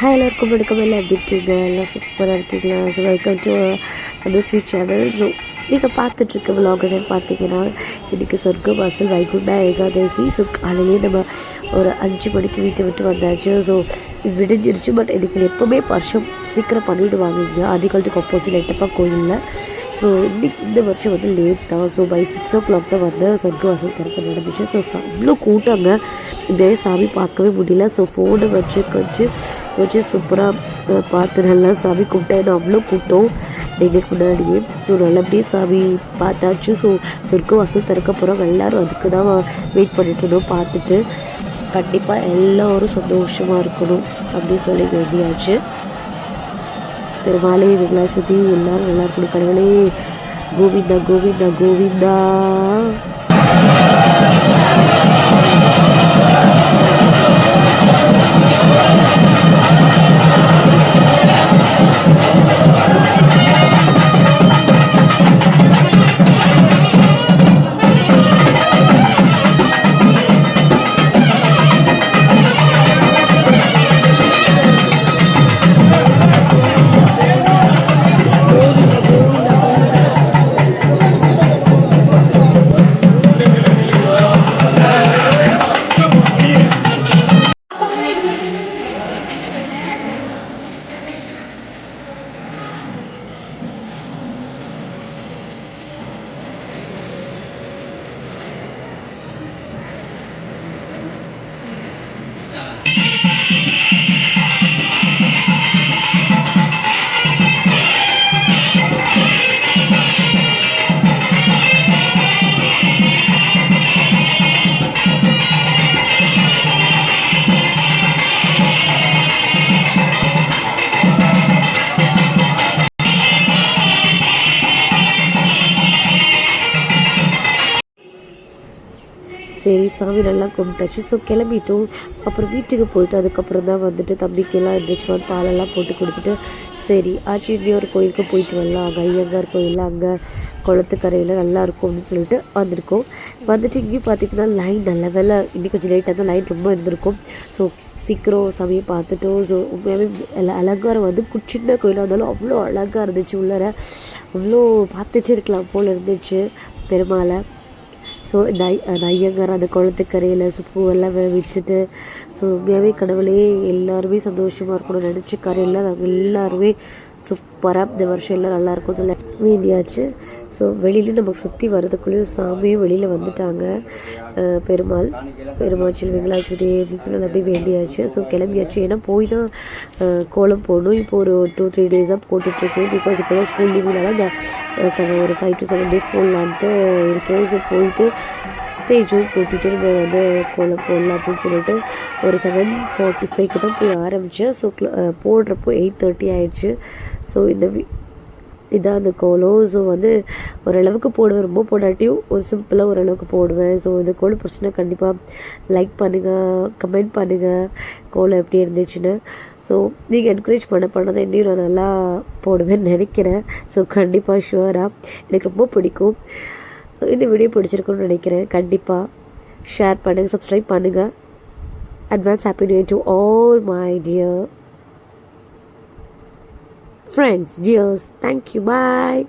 Hi எல்லாருக்கும் வணக்கம். எல்லாம் எப்படி இருக்கீங்க? எல்லாம் சூப்பராக இருக்கீங்களா? ஸோ வெல்கம் டு அந்த ஸ்வீட் சேனல் ஸோ நீங்கள் பார்த்துட்ருக்க விலாகன்னு பார்த்தீங்கன்னா இன்றைக்கி சொர்க்க வாசல் வைகுண்டா ஏகாதசி. ஸோ காலையிலேயே நம்ம ஒரு அஞ்சு மணிக்கு வீட்டை விட்டு வந்தாச்சு. ஸோ விடுஞ்சிருச்சு. பட் எனக்கு எப்போவுமே வருஷம் சீக்கிரம் பண்ணிவிடுவாங்க இங்கே ஆதிகாலத்துக்கு அப்போசிட் எட்டப்பா கோயிலில். ஸோ இன்னைக்கு இந்த வருஷம் வந்து லேட் தான். So by six o'clock தான் வந்து சொர்க்கவாசல் திறக்க நடந்துச்சு. ஸோ அவ்வளோ கூட்டாங்க. இப்படியே சாமி பார்க்கவே முடியல. ஸோ ஃபோனை வச்சு வச்சு வச்சு சூப்பராக பார்த்து நல்லா சாமி கூப்பிட்டேன் அவ்வளோ கூட்டம். எங்களுக்கு முன்னாடியே. ஸோ நல்லபடியே சாமி பார்த்தாச்சு. ஸோ சொர்க்கவாசல் திறக்க போகிறோம் எல்லோரும் அதுக்கு தான் வெயிட் பண்ணிட்டு இருந்தோம். பார்த்துட்டு கண்டிப்பாக எல்லோரும் சந்தோஷமாக இருக்கணும் அப்படின்னு சொல்லி வேண்டியாச்சு. பெருமாளே விமலாஸ்வதி எல்லாரும் நல்லா இருக்கணும் கடவுளே கோவிந்தா கோவிந்தா கோவிந்தா சரி சாமி நல்லா கும்பிட்டாச்சு. ஸோ கிளம்பிட்டோம். அப்புறம் வீட்டுக்கு போயிட்டு அதுக்கப்புறம் தான் வந்துட்டு தம்பிக்கெல்லாம் இருந்துச்சு பாலெல்லாம் போட்டு கொடுத்துட்டு சரி ஆச்சு இன்னொரு கோயிலுக்கு போயிட்டு வரலாம். அங்கே ஐயங்கார் கோயில் அங்கே குளத்துக்கரையில் நல்லா இருக்கும் அப்படின்னு சொல்லிட்டு வந்திருக்கோம். வந்துட்டு இங்கேயும் பார்த்தீங்கன்னா லைன் நல்ல வேலை இன்னும் கொஞ்சம் லேட்டாக தான் லைன் ரொம்ப இருந்திருக்கும். ஸோ சீக்கிரம் சாமியை பார்த்துட்டோம். ஸோ உண்மையாகவே அலங்காரம் வந்து சின்ன கோயிலாக இருந்தாலும் அவ்வளோ அழகாக இருந்துச்சு உள்ளார. அவ்வளோ பார்த்துட்டே இருக்கலாம் போல் இருந்துச்சு பெருமாளை. ஸோ இந்த ஐ- அந்த ஐயங்கார் அந்த குளத்துக்கரையில் பூவெல்லாம் வ- வச்சுட்டு ஸோ உண்மையாகவே கடவுளே எல்லாருமே சந்தோஷமாக இருக்கணும்னு நினச்சிக்காரு எல்லாம் நாங்கள் எல்லாருமே சூப்பராக இந்த வருஷம் எல்லாம் நல்லா இருக்கும் சொல்ல. வேண்டியாச்சு ஸோ வெளியிலும் நமக்கு சுற்றி வர்றதுக்குள்ளேயும் சாமியும் வெளியில் வந்துட்டாங்க. பெருமாள். பெருமாள் சில் வெங்கலாச்சுடி அப்படின்னு சொல்லி அப்படியே வேண்டியாச்சு. ஸோ கிளம்பியாச்சு. ஏன்னா போய் தான் கோலம் போடணும். இப்போ ஒரு டூ த்ரீ டேஸாக போட்டுட்ருக்கேன். பிகாஸ் இப்போ தான் ஸ்கூல் லீவுனால அந்த செவன் ஒரு ஃபைவ் டு செவன் டேஸ் போடலான்ட்டு இருக்கேன். ஸோ போயிட்டு தேஜும் கூட்டிகிட்டு நம்ம வந்து கோலம் போடலாம் அப்படின்னு சொல்லிட்டு ஒரு செவன் ஃபார்ட்டி ஃபைவ்க்கு தான் போய் ஆரம்பித்தேன் ஸோ போடுறப்போ எயிட் தேர்ட்டி ஆயிடுச்சு. ஸோ இந்த வி இதான் அந்த கோலம். ஸோ வந்து ஓரளவுக்கு போடுவேன். ரொம்ப போடாட்டியும் ஒரு சிம்பிளாக ஓரளவுக்கு போடுவேன். ஸோ இந்த கோலம் பிடிச்சினா கண்டிப்பாக லைக் பண்ணுங்கள் கமெண்ட் பண்ணுங்கள் கோலம் எப்படி இருந்துச்சுன்னு. ஸோ நீங்கள் என்கரேஜ் பண்ண பண்ணதை இன்னும் நான் நல்லா போடுவேன்னு நினைக்கிறேன். ஸோ கண்டிப்பாக ஷுவராக எனக்கு ரொம்ப பிடிக்கும். ஸோ இந்த வீடியோ பிடிச்சிருக்குன்னு நினைக்கிறேன் கண்டிப்பாக ஷேர் பண்ணுங்கள் சப்ஸ்கிரைப் பண்ணுங்கள் advance happy new to all my dear friends dears. Thank you bye